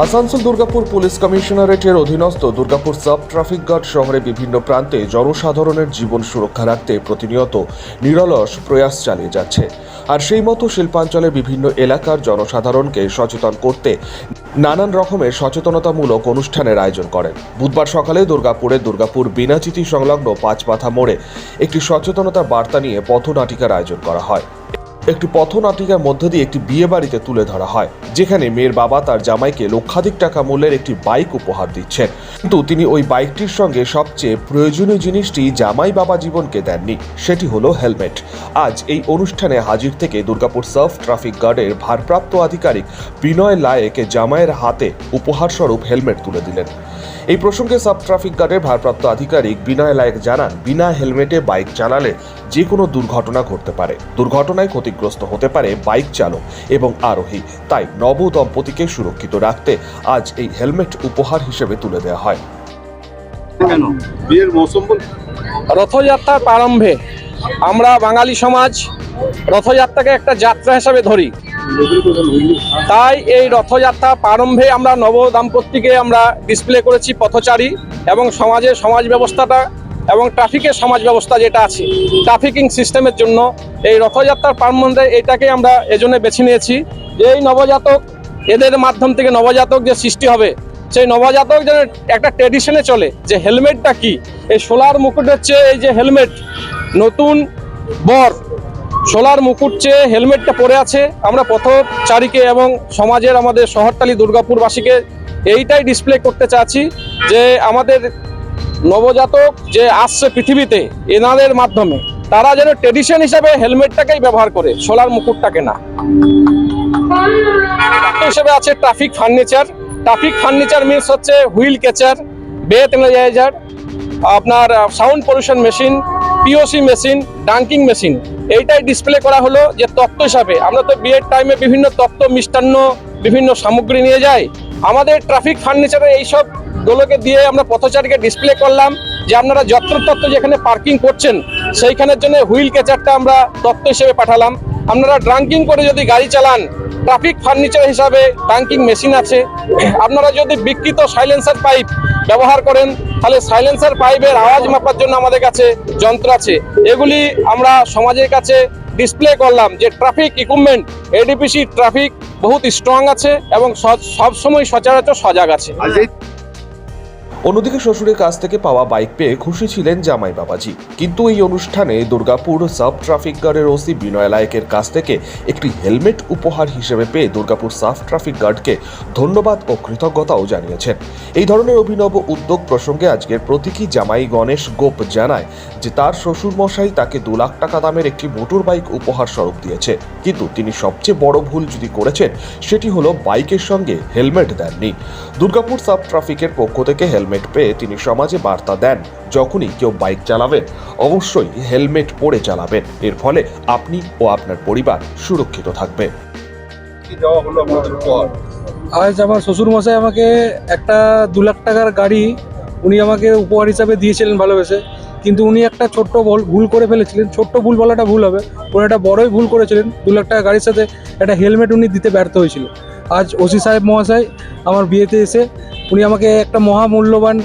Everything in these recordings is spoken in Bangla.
আসানসোল দুর্গাপুর পুলিশ কমিশনারেটের অধীনস্থ দুর্গাপুর সাব ট্রাফিক গার্ড শহরে বিভিন্ন প্রান্তে জনসাধারণের জীবন সুরক্ষা রাখতে প্রতিনিয়ত নিরলস প্রয়াস চালিয়ে যাচ্ছে। আর সেই মতো শিল্পাঞ্চলের বিভিন্ন এলাকার জনসাধারণকে সচেতন করতে নানান রকমের সচেতনতামূলক অনুষ্ঠানের আয়োজন করেন। বুধবার সকালে দুর্গাপুরে দুর্গাপুর বিনাচিতি সংলগ্ন পাঁচপাথা মোড়ে একটি সচেতনতা বার্তা নিয়ে পথনাটিকার আয়োজন করা হয়। একটি পথনাটিকার মধ্য দিয়ে একটি বিয়ে বাড়িতে তুলে ধরা হয়, যেখানে মেয়ের বাবা তার জামাইকে লক্ষাধিক টাকা মূল্যের একটি বাইক উপহার দিচ্ছেন। কিন্তু তিনি ওই বাইকটির সঙ্গে সবচেয়ে প্রয়োজনীয় জিনিসটি জামাই বাবা জীবনকে দেননি, সেটি হলো হেলমেট। আজ এই অনুষ্ঠানে হাজির থেকে দুর্গাপুর সার্ফ ট্রাফিক গার্ডের ভারপ্রাপ্ত আধিকারিক বিনয় লায়েকে জামাইয়ের হাতে উপহারস্বরূপ হেলমেট তুলে দিলেন। এই প্রসঙ্গে সাব ট্রাফিক গার্ডের ভারপ্রাপ্ত আধিকারিক বিনয় লায়েক জানান বিনা হেলমেটে বাইক চালালে যে কোনো দুর্ঘটনা ঘটতে পারে। দুর্ঘটনায় ক্ষতিগ্রস্ত হতে পারে বাইক চালক এবং আরোহী। তাই নব দম্পতিকে সুরক্ষিত রাখতে আজ এই হেলমেট উপহার হিসেবে তুলে দেওয়া হয়। বিয়ের মৌসুম রথযাত্রার প্রারম্ভে আমরা বাঙালি সমাজ রথযাত্রাকে একটা যাত্রা হিসাবে ধরি। তাই এই রথযাত্রা প্রারম্ভে আমরা নব দাম্পত্যকে আমরা ডিসপ্লে করেছি পথচারী এবং সমাজের সমাজ ব্যবস্থাটা এবং ট্রাফিকের সমাজ ব্যবস্থা যেটা আছে ট্রাফিকিং সিস্টেমের জন্য এই রথযাত্রার প্রারম্ভে এটাকে আমরা এজন্য বেছে নিয়েছি যে এই নবজাতক, এদের মাধ্যম থেকে নবজাতক যে সৃষ্টি হবে, সেই নবজাতক যেন একটা ট্রেডিশনে চলে যে হেলমেটটা কি? এই সোলার মুকুট হচ্ছে এই যে হেলমেট নতুন বর সোলার মুকুট চেয়ে হেলমেটটা পরে আছে। আমরা পথচারীকে এবং সমাজের আমাদের শহরতলি দুর্গাপুরবাসীকে এইটাই ডিসপ্লে করতে চাচ্ছি যে আমাদের নবজাতক যে আসছে পৃথিবীতে এনাদের মাধ্যমে, তারা যেন ট্রেডিশন হিসাবে হেলমেটটাকেই ব্যবহার করে, সোলার মুকুটটাকে না। হিসেবে আছে traffic furniture traffic furniture means হচ্ছে হুইল ক্যাচার বেথ এনার্জাইজার আপনার sound pollution machine POC machine dunking machine এইটাই ডিসপ্লে করা হলো যে তত্ত্ব হিসাবে। আমরা তো বিয়ের টাইমে বিভিন্ন তত্ত্ব মিষ্টান্ন, বিভিন্ন সামগ্রী নিয়ে যাই। আমাদের ট্রাফিক ফার্নিচারে এইসব গুলোকে দিয়ে আমরা পথচারীকে ডিসপ্লে করলাম যে আপনারা যত্রতত্ত্ব যেখানে পার্কিং করছেন, সেইখানের জন্য হুইল ক্যাচারটা আমরা তত্ত্ব হিসেবে পাঠালাম। আপনারা ড্রাঙ্কিং করে যদি গাড়ি চালান ট্রাফিক ফার্নিচার হিসাবে ট্যাঙ্কিং মেশিন আছে। আপনারা যদি বিকৃত সাইলেন্সার পাইপ ব্যবহার করেন, তাহলে সাইলেন্সার পাইপের আওয়াজ মাপার জন্য আমাদের কাছে যন্ত্র আছে। এগুলি আমরা সমাজের কাছে ডিসপ্লে করলাম যে ট্রাফিক ইকুইপমেন্ট এডিপিসি ট্রাফিক বহুত স্ট্রং আছে এবং সব সময় সচরাচর সজাগ আছে। অন্যদিকে শ্বশুরের কাছ থেকে পাওয়া বাইক পেয়ে খুশি ছিলেন জামাই বাবাজি। কিন্তু এই অনুষ্ঠানে দুর্গাপুর সাব ট্রাফিক গার্ডের ওসি বিনয় লায়কের কাছ থেকে একটি হেলমেট উপহার হিসেবে পেয়ে দুর্গাপুর সাব ট্রাফিক গার্ডকে ধন্যবাদ ও কৃতজ্ঞতাও জানিয়েছেন। এই ধরনের অভিনব উদ্যোগ প্রসঙ্গে আজকের প্রতীকী জামাই গণেশ গোপ জানায় যে তার শ্বশুরমশাই তাকে দু লাখ টাকা দামের একটি মোটর বাইক উপহার স্বরূপ দিয়েছে। কিন্তু তিনি সবচেয়ে বড় ভুল যদি করেছেন, সেটি হলো বাইকের সঙ্গে হেলমেট দেননি। দুর্গাপুর সাব ট্রাফিকের পক্ষ থেকে হেলমেট পেয়ে তিনি সমাজে বার্তা দেন যখনই কেউ বাইক চালাবেন অবশ্যই হেলমেট পরে চালাবেন। এর ফলে আপনি ও আপনার পরিবার সুরক্ষিত থাকবে। আজ আমার শ্বশুরমশাই আমাকে একটা দু লাখ টাকার গাড়ি উনি আমাকে উপহার হিসাবে দিয়েছিলেন ভালোবেসে। কিন্তু উনি একটা ছোট্ট ভুল- ভুল করে ফেলেছিলেন। ছোট্ট ভুল বলাটা ভুল হবে। উনি একটা বড়ই ভুল করেছিলেন। দু লাখ টাকা গাড়ির সাথে একটা হেলমেট উনি দিতে ব্যর্থ হয়েছিল। আজ ওসি সাহেব মহাশয় আমার বিয়েতে এসে উনি আমাকে একটা মহামূল্যবান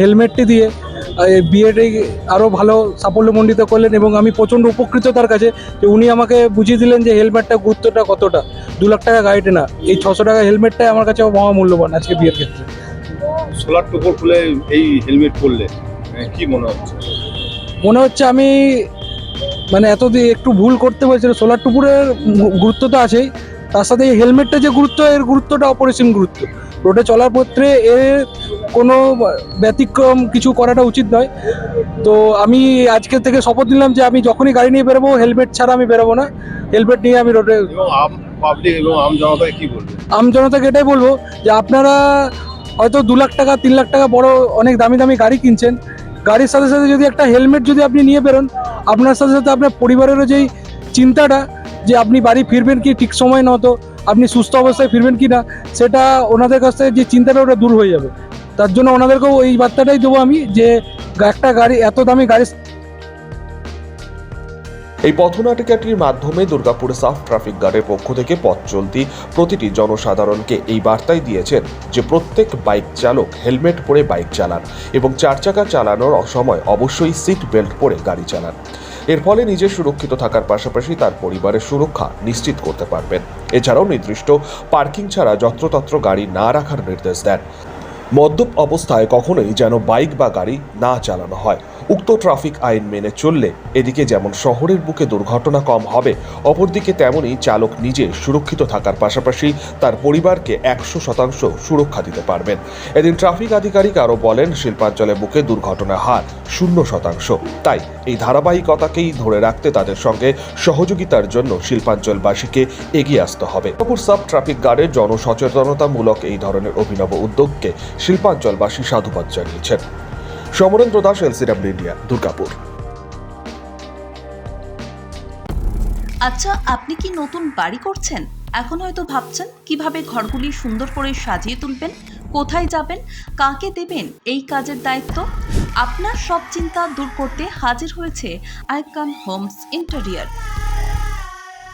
হেলমেটটি দিয়ে এই বিয়েটি আরও ভালো সাফল্যমণ্ডিত করলেন এবং আমি প্রচণ্ড উপকৃত তার কাছে যে উনি আমাকে বুঝিয়ে দিলেন যে হেলমেটটা গুরুত্বটা কতটা। দু লাখ টাকা গাড়িতে না এই ছশো টাকা হেলমেটটাই আমার কাছে মহামূল্যবান আজকে বিয়ের ক্ষেত্রে। সোলার টুকুর খুলে এই হেলমেট পরলে আহ, কি মনে হচ্ছে? মনে হচ্ছে আমি মানে এতদিন একটু ভুল করতে হয়েছিল সোলার টুকুরের গু- গুরুত্ব তো আছেই তার সাথে এই হেলমেটটা যে গুরুত্ব এর গুরুত্বটা অপরিসীম গুরুত্ব। রোডে চলার পত্রে এর কোনো ব্যতিক্রম কিছু করাটা উচিত নয়। তো আমি আজকে থেকে শপথ নিলাম যে আমি যখনই গাড়ি নিয়ে বেরোবো হেলমেট ছাড়া আমি বেরোবো না। হেলমেট নিয়ে আমি রোডে আম জনতাকে এটাই বলব যে আপনারা হয়তো দু লাখ টাকা তিন লাখ টাকা বড় অনেক দামি দামি গাড়ি কিনছেন। গাড়ির সাথে সাথে যদি একটা হেলমেট যদি আপনি নিয়ে বেরোন আপনার সাথে সাথে আপনার পরিবারেরও যেই চিন্তাটা যে আপনি বাড়ি ফিরবেন কি ঠিক সময় মতো আপনি সুস্থ অবস্থায় ফিরবেন কি না, সেটা ওনাদের কাছ থেকে যে চিন্তাটা ওটা দূর হয়ে যাবে। তার জন্য ওনাদেরকেও এই বার্তাটাই দেবো আমি যে একটা গাড়ি, এত দামি গাড়ি এই পথনাটিকাটির মাধ্যমে দুর্গাপুর সাফ ট্রাফিক গার্ডের পক্ষ থেকে পথ চলতি প্রতিটি জনসাধারণকে এই বার্তাই দিয়েছেন যে প্রত্যেক বাইক চালক হেলমেট পরে বাইক চালান এবং চার চাকা চালানোর সময় অবশ্যই সিট বেল্ট পরে গাড়ি চালান। এর ফলে নিজে সুরক্ষিত থাকার পাশাপাশি তার পরিবারের সুরক্ষা নিশ্চিত করতে পারবেন। এছাড়াও নির্দিষ্ট পার্কিং ছাড়া যত্রতত্র গাড়ি না রাখার নির্দেশ দেন। মদ্যপ অবস্থায় কখনোই যেন বাইক বা গাড়ি না চালানো হয়। উক্ত ট্রাফিক আইন মেনে চললে এদিকে যেমন শহরের বুকে দুর্ঘটনা কম হবে, অপরদিকে তেমনই চালক নিজে সুরক্ষিত থাকার পাশাপাশি তার পরিবারকে একশো শতাংশ সুরক্ষা দিতে পারবেন। এদিন ট্রাফিক আধিকারিক আরও বলেন শিল্পাঞ্চলের বুকে দুর্ঘটনার হার শূন্য শতাংশ। তাই এই ধারাবাহিকতাকেই ধরে রাখতে তাদের সঙ্গে সহযোগিতার জন্য শিল্পাঞ্চলবাসীকে এগিয়ে আসতে হবে। দুর্গাপুর সাব ট্রাফিক গার্ডের জনসচেতনতামূলক এই ধরনের অভিনব উদ্যোগকে শিল্পাঞ্চলবাসী সাধুবাদ জানিয়েছেন। Samarendra Das LCW India, Durgapur. আচ্ছা আপনি কি নতুন বাড়ি করছেন? এখন হয়তো ভাবছেন, কীভাবে ঘরগুলি সুন্দর করে সাজিয়ে তুলবেন, কোথায় যাবেন, কাকে দেবেন, এই কাজের দায়িত্ব? আপনার সব চিন্তা দূর করতে হাজির হয়েছে icon homes interior.